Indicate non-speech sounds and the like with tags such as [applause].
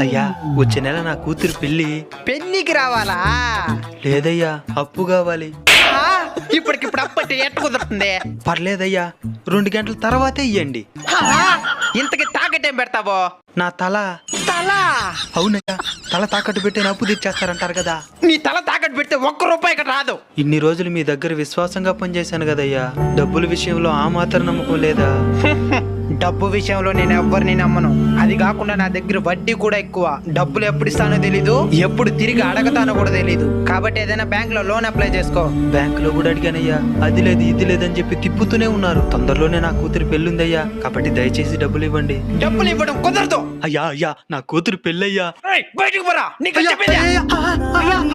అయ్యా వచ్చే నెల నా కూతురు పెళ్ళి పెళ్ళికి రావాలా? లేదయ్యా అప్పు కావాలి. ఇప్పటికిప్పుడు అప్పటి ఎట్ట కుదురుతుంది? పర్లేదయ్యా రెండు గంటల తర్వాతే ఇయ్యండి. ఇంతకి తాకటేం పెడతావో? నా తల. తల? అవునయ్యా తల తాకట్టు పెట్టి అప్పు తీర్చేస్తారంటారు కదా. నీ తల తాకట్టు పెడితే ఒక్క రూపాయి రాదు. ఇన్ని రోజులు మీ దగ్గర విశ్వాసంగా పనిచేశాను కదయ్యా. డబ్బుల విషయంలో ఆ మాత్రం నమ్మకం లేదా? [laughs] డబ్బు విషయంలో నేను ఎవ్వరిని నమ్మను. అది కాకుండా నా దగ్గర వడ్డీ కూడా ఎక్కువ. డబ్బులు ఎప్పుడు ఇస్తానో తెలీదు ఎప్పుడు తిరిగి అడగతానో కూడా తెలీదు. కాబట్టి ఏదైనా బ్యాంక్లో లోన్ అప్లై చేసుకో. బ్యాంకులో కూడా అడిగానయ్యా. అది లేదు ఇది లేదని చెప్పి తిప్పుతూనే ఉన్నారు. తొందరలోనే నా కూతురు పెళ్ళుందయ్యా. కాబట్టి దయచేసి డబ్బులు ఇవ్వండి. డబ్బులు ఇవ్వడం కుదరదు. అయ్యా అయ్యా నా కూతురు పెళ్ళయ్యా. బయటికి పోరా. నీకు చెప్పేది?